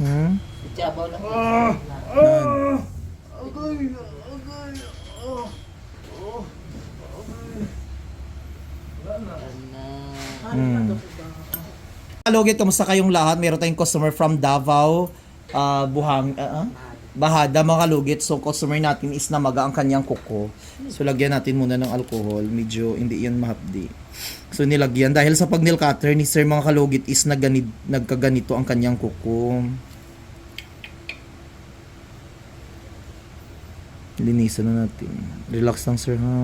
Hmm? Itiabaw lang. Nan. Hmm. Kalugit, kamusta kayong lahat? Meron tayong customer from Davao, ah, Buhang, ah, ah? Bahada, mga kalugit. So, customer natin is namaga ang kanyang kuko. So, lagyan natin muna ng alcohol. Medyo hindi yan mahapdi. So, nilagyan. Dahil sa pag cutter ni sir mga kalugit is nagganid, nagkaganito ang kanyang kuko. Linisan na natin. Relax lang sir ha.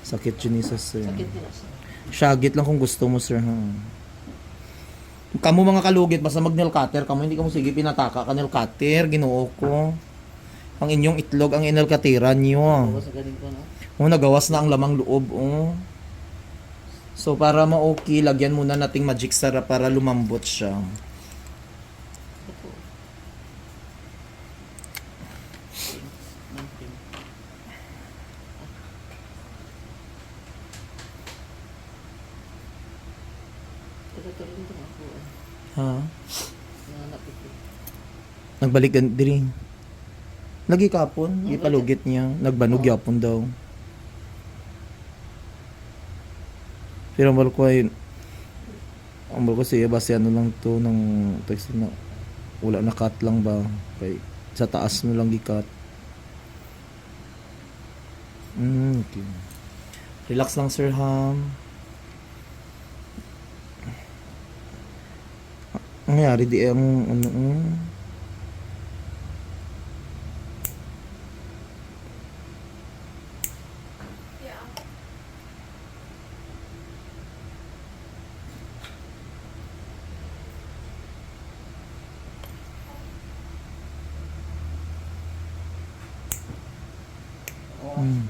Sakit yun isa sir. Sakit nila siya. Shagit lang kung gusto mo, sir, ha? Kamu mga kalugit, basta mag nail cutter, kamu hindi ka mo sige pinataka ka nail cutter, ginoo ko. Ang inyong itlog, ang inal katiran nyo. Oh, nagawas na ang lamang loob, oh. So, para ma-okay, lagyan muna nating magic sarap para lumambot siya. Tuloy-tuloy ko ako. Ha? Nananapit ko. Nagbalik gan diri. Lagi kapon, ipalugit niya. Nagbanog yapon daw. Pero mal ko ay ang ko siya base ano lang to ng text na wala na cut lang ba kay sa taas mo lang gikat. Mm, okay. Relax lang sir ham. Nangyari di ang ano mm. Mm.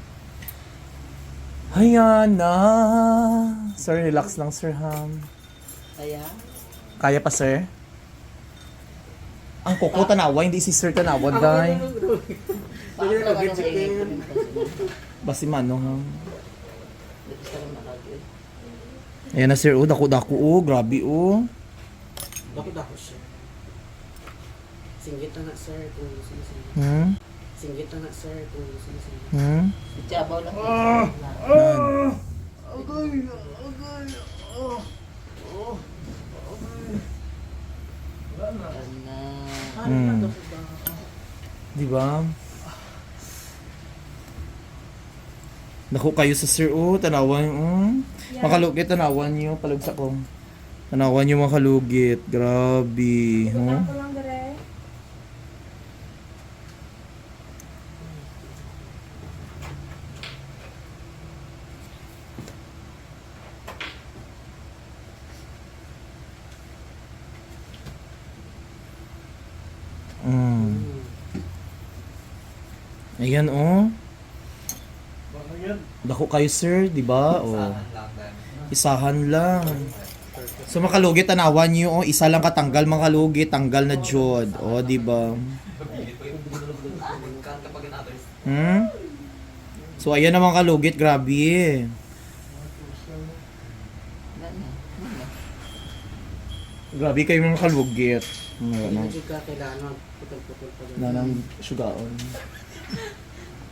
Ayan na. Sir, relax lang, Sir Ham. Kaya, Kaya pa, Sir? Ang kuko tanawa, hindi si Sir tanawa, din Basi mano, ha? Ayan na, Sir. Oh, dako-dako, oh. Grabe, oh. Bakit ako siya? Singgit na sir kung gusto. Hmm? Singgit na nga sir kung gusto. Hmm? Itiabaw lang. Nan. Ano? Hmm. Di ba? Dako kayo sa Sir, oh. Tanawan, oh. Makalugit, tanawan niyo. Palugsa ko. Tanawan niyo makalugit. Grabe, oh. Mm. Ayan, oh. Dako kayo, sir, di ba? Oh. Isahan lang. So makalugit tanawan niyo, oh, isa lang katanggal makalugit, tanggal na jod. Oh, di ba? Hmm? So ayan naman kalugit, grabe. Ano? Grabe kayo mga kalugit. Ano, Medyo ka kailangan putol-putol pa na nang sugaon.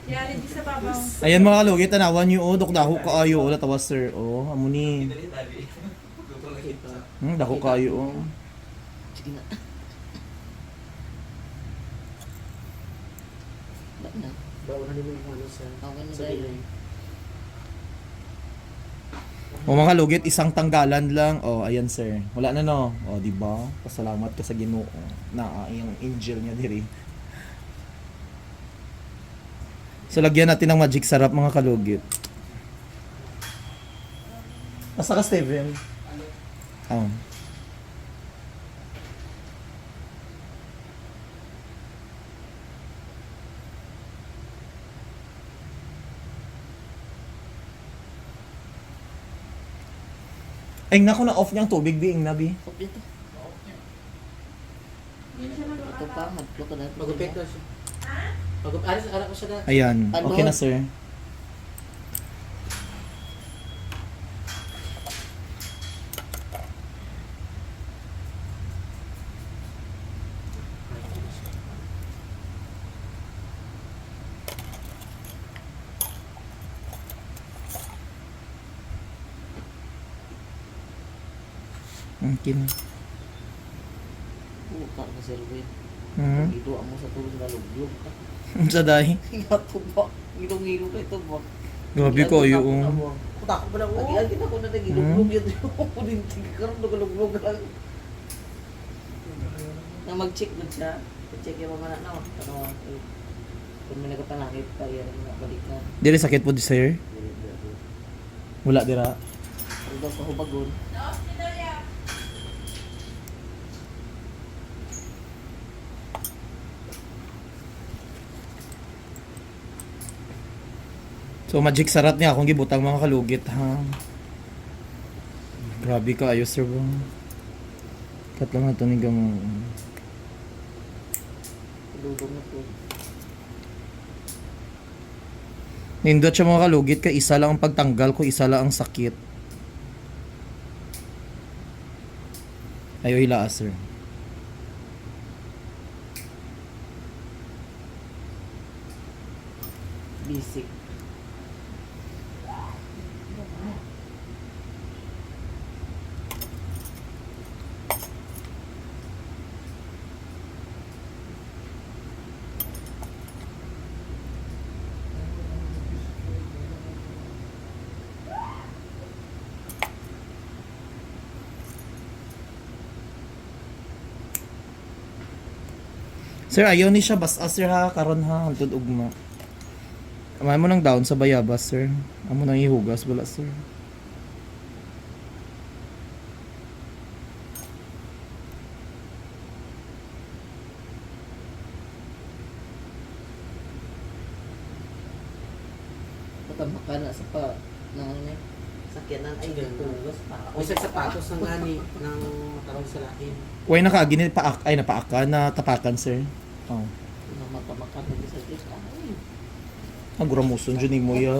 Yari di sa babaw. Ayan mga kalugit, tanawan niyo, oh, dokdaho kaayo, oh, latawas sir. Oh, amuni. Kita. Hmm, dako kayo, oh. Sige na. Ba't na? Na yung ano sir. Okay na Sa dahil. O mga kalugit, isang tanggalan lang. Oh, ayan sir. Wala na no. O, di ba? Pasalamat ka sa Ginoo na ah, yung angel niya diri. So lagyan natin ng magic sarap mga kalugit. Asa ka Steven? Oh. Ay, naku na off niyang tubig, biing na, bi. Stop dito. Ito pa, magplo ka na. Magupit na siya. Magup alis ara ko siya na. Ayan, Ano? okay na, sir. Okay na. Buka ka sir Win. Hmm. Ito mo sa tulog na luglog ka. Sa dahi. Nga tubak. Ilong-ilo ka tubak. Grabe ko ayo. oh. Kutak ko ba lang? Lagi agin ako na nagiluglog yun. Pulintig ka rin, nagiluglog lang. Na mag-check mo siya. Check yung mga na, no? Ano, kung may nagapalangit pa, yan nga balikan. Dili sakit po di sir. Wala dira. Daw kahubagon? So magic sarat niya akong gibutang mga kalugit ha. Grabe ka ayos sir bro. Kat lang na to ni gamo. Nindot siya mga kalugit ka isa lang ang pagtanggal ko isa lang ang sakit. Ayo hila sir. Basic. Sir ayaw ni siya basta sir ha karon ha hantod ugma. Amay mo nang down sa bayabas sir. Amo nang ihugas wala sir. Matama ka na sa pa. Na ano. Sakyanan ay gatugas pa. O sa sapatos ng gani ng matarong sa lakin. Way nakaagi ni paak ay napaaka na tapakan sir. Oh. Matama ka na sa tis. Ang guramuson dyan ni mo ya.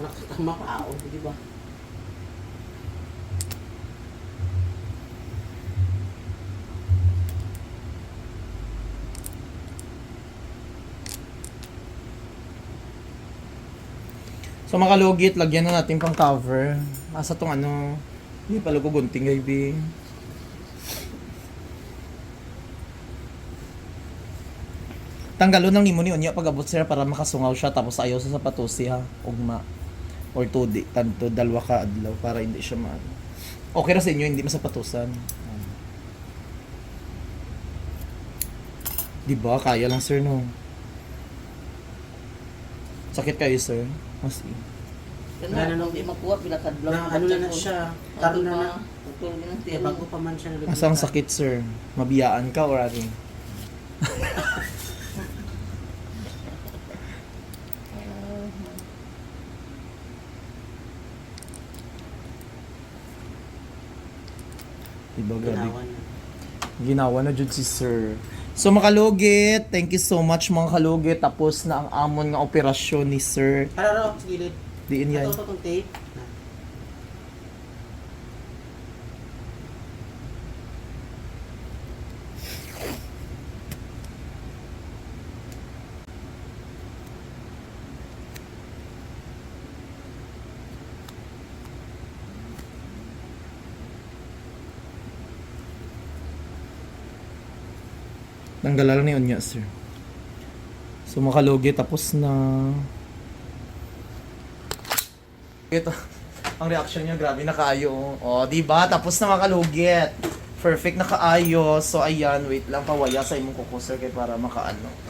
Nakatama ka. pao, di ba? So makalugit, lagyan na natin pang cover. Asa tong ano, hindi pala ko gunting baby. Tanggalo ng nimo ni unya pag-abot sila para makasungaw siya tapos ayaw sa sapatos siya ugma or two di tanto dalawa ka adlaw para hindi siya ma Okay ra sa inyo hindi masapatusan. Di ba kaya lang sir no. Sakit kayo sir. Mas Kaya Wala na na, nung- hindi makuha, pinakadlaw. Na ano na na siya. Taro na na. Tutulog na Kaya tiro. bago pa man siya. Asang sakit, sir? Mabiyaan ka or ano? Diba, grabe. Ginawan na. Ginawa na jud si sir. So makalugit, thank you so much mga kalugit. Tapos na ang amon nga operasyon ni sir. Para raw, sa gilid. Diin yan. Ito, ito, tape. Tanggalan ni Unya, sir. So makalugit, tapos na. Ito, ang reaction niya, grabe, nakaayo. O, oh, di ba? Tapos na makalugit. Perfect na kaayo. So, ayan, wait lang, pawaya sa imong kuko, sir, kay para makaano.